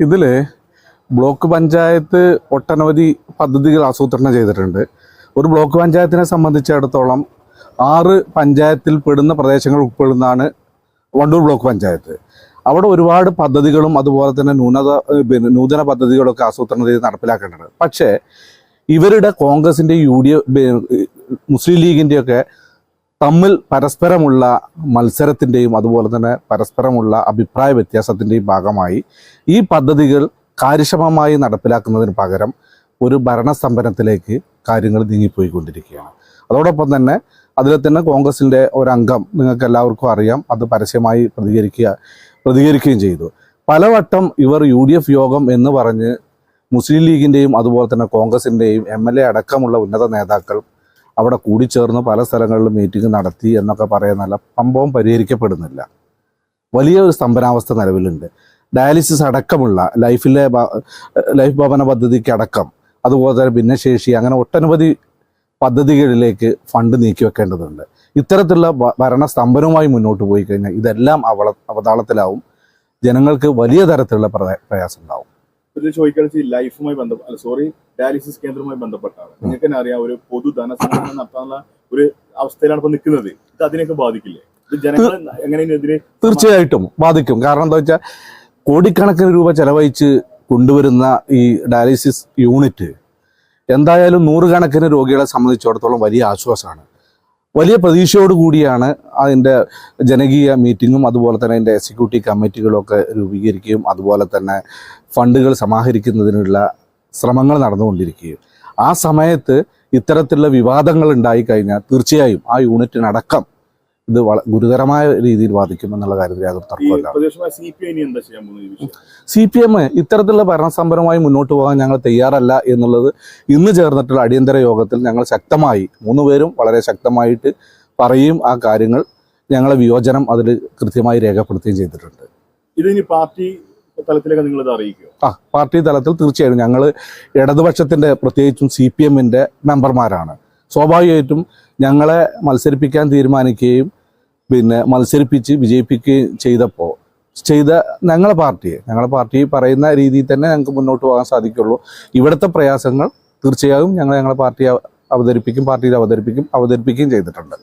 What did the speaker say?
ഇതിൽ ബ്ലോക്ക് പഞ്ചായത്ത് ഒട്ടനവധി പദ്ധതികൾ ആസൂത്രണം ചെയ്തിട്ടുണ്ട്. ഒരു ബ്ലോക്ക് പഞ്ചായത്തിനെ സംബന്ധിച്ചിടത്തോളം ആറ് പഞ്ചായത്തിൽ പെടുന്ന പ്രദേശങ്ങൾ ഉൾപ്പെടുന്നതാണ് വണ്ടൂർ ബ്ലോക്ക് പഞ്ചായത്ത്. അവിടെ ഒരുപാട് പദ്ധതികളും അതുപോലെ തന്നെ ന്യൂനത പിന്നെ നൂതന പദ്ധതികളൊക്കെ ആസൂത്രണം ചെയ്ത് നടപ്പിലാക്കേണ്ടത് പക്ഷേ ഇവരുടെ കോൺഗ്രസിന്റെ യു ഡി എഫ് മുസ്ലിം ലീഗിന്റെയൊക്കെ തമ്മിൽ പരസ്പരമുള്ള മത്സരത്തിന്റെയും അതുപോലെ തന്നെ പരസ്പരമുള്ള അഭിപ്രായ വ്യത്യാസത്തിന്റെയും ഭാഗമായി ഈ പദ്ധതികൾ കാര്യക്ഷമമായി നടപ്പിലാക്കുന്നതിന് പകരം ഒരു ഭരണസ്തംഭനത്തിലേക്ക് കാര്യങ്ങൾ നീങ്ങിപ്പോയിക്കൊണ്ടിരിക്കുകയാണ്. അതോടൊപ്പം തന്നെ അതിൽ തന്നെ കോൺഗ്രസിന്റെ ഒരംഗം നിങ്ങൾക്ക് എല്ലാവർക്കും അറിയാം. അത് പരസ്യമായി പ്രതികരിക്കുക പ്രതികരിക്കുകയും ചെയ്തു. പലവട്ടം ഇവർ യു ഡി എഫ് യോഗം എന്ന് പറഞ്ഞ് മുസ്ലിം ലീഗിന്റെയും അതുപോലെ തന്നെ കോൺഗ്രസിന്റെയും എം എൽ എ അടക്കമുള്ള ഉന്നത നേതാക്കൾ അവിടെ കൂടിച്ചേർന്ന് പല സ്ഥലങ്ങളിലും മീറ്റിംഗ് നടത്തി എന്നൊക്കെ പറയുന്നല്ല സംഭവം പരിഹരിക്കപ്പെടുന്നില്ല. വലിയ ഒരു സ്തംഭനാവസ്ഥ നിലവിലുണ്ട്. ഡയാലിസിസ് അടക്കമുള്ള ലൈഫിലെ ലൈഫ് ഭവന പദ്ധതിക്ക് അടക്കം അതുപോലെ തന്നെ ഭിന്നശേഷി അങ്ങനെ ഒട്ടനവധി പദ്ധതികളിലേക്ക് ഫണ്ട് നീക്കി വെക്കേണ്ടതുണ്ട് ഇത്തരത്തിലുള്ള ഭരണ സ്തംഭനവുമായി മുന്നോട്ട് പോയി കഴിഞ്ഞാൽ ഇതെല്ലാം അവള അവതാളത്തിലാവും. ജനങ്ങൾക്ക് വലിയ തരത്തിലുള്ള പ്രയ- പ്രയാസം ഉണ്ടാവും ഇത് ചോദിക്കുന്നത് വെച്ചാൽ ലൈഫുമായി ബന്ധപ്പെട്ട അല്ല സോറി ഡയാലിസിസ് കേന്ദ്രവുമായി ബന്ധപ്പെട്ടാണ്. നിങ്ങൾക്ക് തന്നെ അറിയാം ഒരു പൊതു ധനസംഘടന നടത്താനുള്ള ഒരു അവസ്ഥയിലാണ് ഇപ്പൊ നിൽക്കുന്നത് ഇത് അതിനെയൊക്കെ ബാധിക്കില്ലേ? ഇത് ജനങ്ങൾ തീർച്ചയായിട്ടും ബാധിക്കും. കാരണം എന്താ വെച്ചാൽ കോടിക്കണക്കിന് രൂപ ചെലവഴിച്ച് കൊണ്ടുവരുന്ന ഈ ഡയാലിസിസ് യൂണിറ്റ് എന്തായാലും നൂറുകണക്കിന് രോഗികളെ സംബന്ധിച്ചിടത്തോളം വലിയ ആശ്വാസമാണ്. വലിയ പ്രതീക്ഷയോട് കൂടിയാണ് അതിന്റെ ജനകീയ മീറ്റിങ്ങും അതുപോലെ തന്നെ അതിന്റെ എക്സിക്യൂട്ടീവ് കമ്മിറ്റികളൊക്കെ രൂപീകരിക്കുകയും അതുപോലെ തന്നെ ഫണ്ടുകൾ സമാഹരിക്കുന്നതിനുള്ള ശ്രമങ്ങൾ നടന്നുകൊണ്ടിരിക്കുകയും. ആ സമയത്ത് ഇത്തരത്തിലുള്ള വിവാദങ്ങൾ ഉണ്ടായി കഴിഞ്ഞാൽ തീർച്ചയായും ആ യൂണിറ്റിനടക്കം ഇത് ഗുരുതരമായ രീതിയിൽ ബാധിക്കും എന്നുള്ള കാര്യത്തിൽ യാതൊരു തർക്കമില്ല സി പി എം ഇത്തരത്തിലുള്ള ഭരണസമരമായി മുന്നോട്ട് പോകാൻ ഞങ്ങൾ തയ്യാറല്ല എന്നുള്ളത് ഇന്ന് ചേർന്നിട്ടുള്ള അടിയന്തര യോഗത്തിൽ ഞങ്ങൾ ശക്തമായി മൂന്ന് പേരും വളരെ ശക്തമായിട്ട് പറയും ആ കാര്യങ്ങൾ ഞങ്ങളെ വിയോജനം അതിൽ കൃത്യമായി രേഖപ്പെടുത്തുകയും ചെയ്തിട്ടുണ്ട്. ഇതിനി പാർട്ടി തലത്തിലേക്ക് നിങ്ങൾ ഇത് അറിയിക്കുമോ ആ പാർട്ടി തലത്തിൽ തീർച്ചയായും ഞങ്ങൾ ഇടതുപക്ഷത്തിന്റെ പ്രത്യേകിച്ചും സി പി എമ്മിന്റെ മെമ്പർമാരാണ്. സ്വാഭാവികമായിട്ടും ഞങ്ങളെ മത്സരിപ്പിക്കാൻ തീരുമാനിക്കുകയും പിന്നെ മത്സരിപ്പിച്ച് വിജയിപ്പിക്കുകയും ചെയ്തപ്പോൾ ചെയ്ത ഞങ്ങളെ പാർട്ടിയെ ഞങ്ങളെ പാർട്ടി പറയുന്ന രീതിയിൽ തന്നെ ഞങ്ങൾക്ക് മുന്നോട്ട് പോകാൻ സാധിക്കുള്ളൂ. ഇവിടുത്തെ പ്രയാസങ്ങൾ തീർച്ചയായും ഞങ്ങൾ ഞങ്ങളെ പാർട്ടി അവതരിപ്പിക്കും പാർട്ടിയിൽ അവതരിപ്പിക്കും അവതരിപ്പിക്കുകയും ചെയ്തിട്ടുണ്ട്.